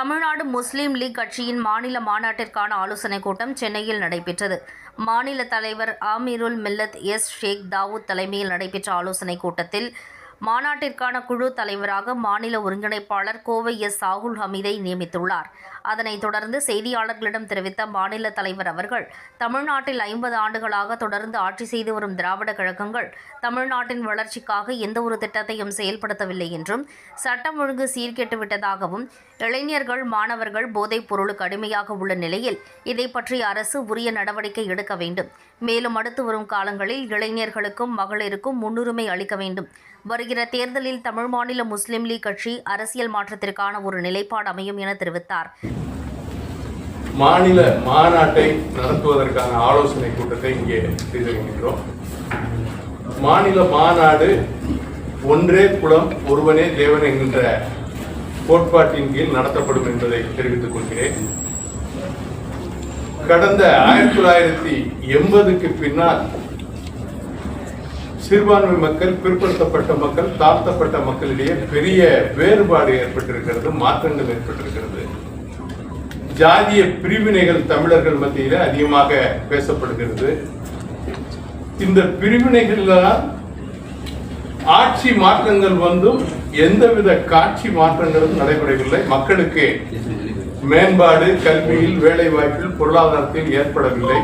தமிழ்நாடு முஸ்லீம் league கட்சியின் மாநில மாநாட்டிற்கான ஆலோசனைக் கூட்டம் சென்னையில் நடைபெற்றது. மாநில தலைவர் ஆமீருல் மில்லத் எஸ். ஷேக் தாவூத் தலைமையில் நடைபெற்ற ஆலோசனைக் கூட்டத்தில் மாநாட்டிற்கான குழு தலைவராக மாநில ஒருங்கிணைப்பாளர் கோவை எஸ். சாகுல் ஹமீதை நியமித்துள்ளார். அதனைத் தொடர்ந்து செய்தியாளர்களிடம் தெரிவித்த மாநில தலைவர் அவர்கள் தமிழ்நாட்டில் ஐம்பது ஆண்டுகளாக தொடர்ந்து ஆட்சி செய்து வரும் திராவிட கழகங்கள் தமிழ்நாட்டின் வளர்ச்சிக்காக எந்தவொரு திட்டத்தையும் செயல்படுத்தவில்லை என்றும் சட்டம் ஒழுங்கு சீர்கெட்டு விட்டதாகவும் இளைஞர்கள் மாணவர்கள் போதைப் பொருளுக்கு அடிமையாக உள்ள நிலையில் இதை பற்றி அரசு உரிய நடவடிக்கை எடுக்க வேண்டும். மேலும் அடுத்து வரும் காலங்களில் இளைஞர்களுக்கும் மகளிருக்கும் முன்னுரிமை அளிக்க வேண்டும். வருகிற வருகிற தேர்தலில் தமிழ் மாநில முஸ்லிம் லீக் கட்சி அரசியல் மாற்றத்திற்கான ஒரு நிலைப்பாடு அமையும் என தெரிவித்தார். மாநில மாநாட்டை நடத்துவதற்கான ஆலோசனை கூட்டத்தை இங்கே செய்து கொண்டிருக்கிறோம் மாநில மாநாடு ஒன்றே குலம் ஒருவனே தேவன் என்கின்ற கோட்பாட்டின் கீழ் நடத்தப்படும் என்பதை தெரிவித்துக் கொள்கிறேன். கடந்த ஆயிரத்தி தொள்ளாயிரத்தி எண்பதுக்கு பின்னால் சிறுபான்மை மக்கள் பிற்படுத்தப்பட்ட மக்கள் தாழ்த்தப்பட்ட மக்களிடையே பெரிய வேறுபாடு ஏற்பட்டிருக்கிறது மாற்றங்கள் ஏற்பட்டிருக்கிறது. ஜாதிய பிரிவினைகள் தமிழர்கள் மத்தியில் அதிகமாக பேசப்படுகிறது. இந்த பிரிவினைகள்லாம் ஆட்சி மாற்றங்கள் வந்தும் எந்தவித காட்சி மாற்றங்களும் நடைபெறவில்லை. மக்களுக்கு மேம்பாடு கல்வியில் வேலை வாய்ப்பில் பொருளாதாரத்தில் ஏற்படவில்லை.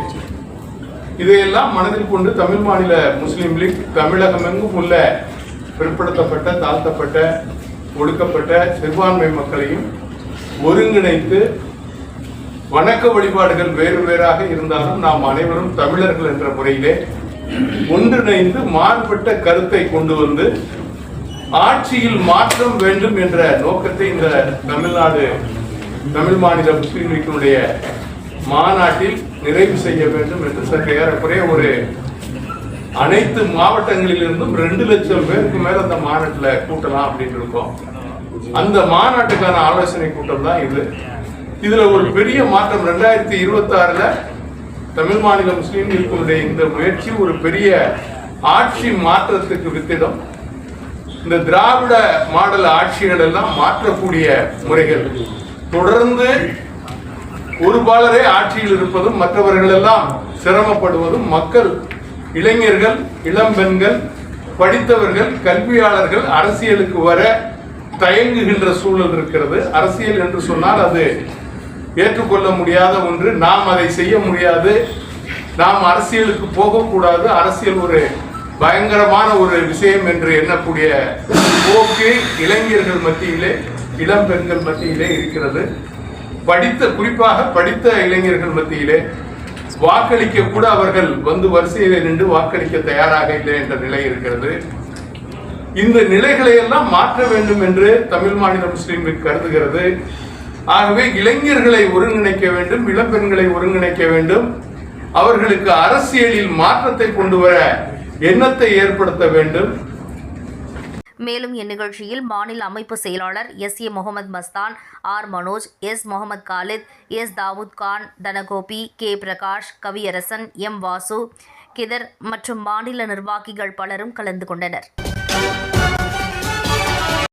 இதையெல்லாம் மனதில் கொண்டு தமிழ் மாநில முஸ்லீம் லீக் தமிழகம் எங்கும் உள்ள பிற்படுத்தப்பட்ட தாழ்த்தப்பட்ட ஒடுக்கப்பட்ட சிறுபான்மை மக்களையும் ஒருங்கிணைத்து வணக்க வழிபாடுகள் வேறு வேறாக இருந்தாலும் நாம் அனைவரும் தமிழர்கள் என்ற முறையிலே ஒன்றிணைந்து மாறுபட்ட கருத்தை கொண்டு வந்து ஆட்சியில் மாற்றம் வேண்டும் என்ற நோக்கத்தை இந்த தமிழ்நாடு தமிழ் மாநில முஸ்லீம் லீக்கினுடைய மாநாட்டில் நிறைவு செய்ய வேண்டும் என்று சற்று ஏறக்குறைய ஒரு அனைத்து மாவட்டங்களிலிருந்தும் ரெண்டு லட்சம் பேருக்கு மேல அந்த மாநாட்டில் கூட்டலாம் அப்படின்னு இருக்கோம். அந்த மாநாட்டுக்கான ஆலோசனை கூட்டம் தான் இது. இதுல ஒரு பெரிய மாற்றம் ரெண்டாயிரத்தி இருபத்தி ஆறுல தமிழ் மாநில முஸ்லீம் லீக்கினுடைய இந்த முயற்சி ஒரு பெரிய ஆட்சி மாற்றத்துக்கு வித்திடம். இந்த திராவிட மாடல் ஆட்சிகள் எல்லாம் மாற்றக்கூடிய முறைகள். தொடர்ந்து ஒரு பாலரே ஆட்சியில் இருப்பதும் மற்றவர்கள் எல்லாம் சிரமப்படுவதும் மக்கள் இளைஞர்கள் இளம்பெண்கள் படித்தவர்கள் கல்வியாளர்கள் அரசியலுக்கு வர தயங்குகின்ற சூழல் இருக்கிறது. அரசியல் என்று சொன்னால் அது ஏற்றுக்கொள்ள முடியாத ஒன்று. நாம் அதை செய்ய முடியாது. நாம் அரசியலுக்கு போகக்கூடாது. அரசியல் ஒரு பயங்கரமான ஒரு விஷயம் என்று எண்ணக்கூடிய போக்கு இளைஞர்கள் மத்தியிலே இளம் பெண்கள் மத்தியிலே இருக்கிறது. படித்த குறிப்பாக படித்த இளைஞர்கள் மத்தியிலே வாக்களிக்க கூட அவர்கள் வந்து வரிசையில் நின்று வாக்களிக்க தயாராக இல்லை என்ற நிலை இருக்கிறது. இந்த நிலைகளை எல்லாம் மாற்ற வேண்டும் என்று தமிழ் மாநில முஸ்லீம் லீக் கருதுகிறது. ஆகவே இளைஞர்களை ஒருங்கிணைக்க வேண்டும் இளம்பெண்களை ஒருங்கிணைக்க வேண்டும். அவர்களுக்கு அரசியலில் மாற்றத்தை கொண்டு வர எண்ணத்தை ஏற்படுத்த வேண்டும். மேலும் இந்நிகழ்ச்சியில் மாநில அமைப்பு செயலாளர் S A Mohammed Mastan R Manoj S Mohammed Khalid S Dawood Khan Thanagopi K Prakash Kaviyarasan M Vasu Khidar மற்றும் மாநில நிர்வாகிகள் பலரும் கலந்து கொண்டனர்.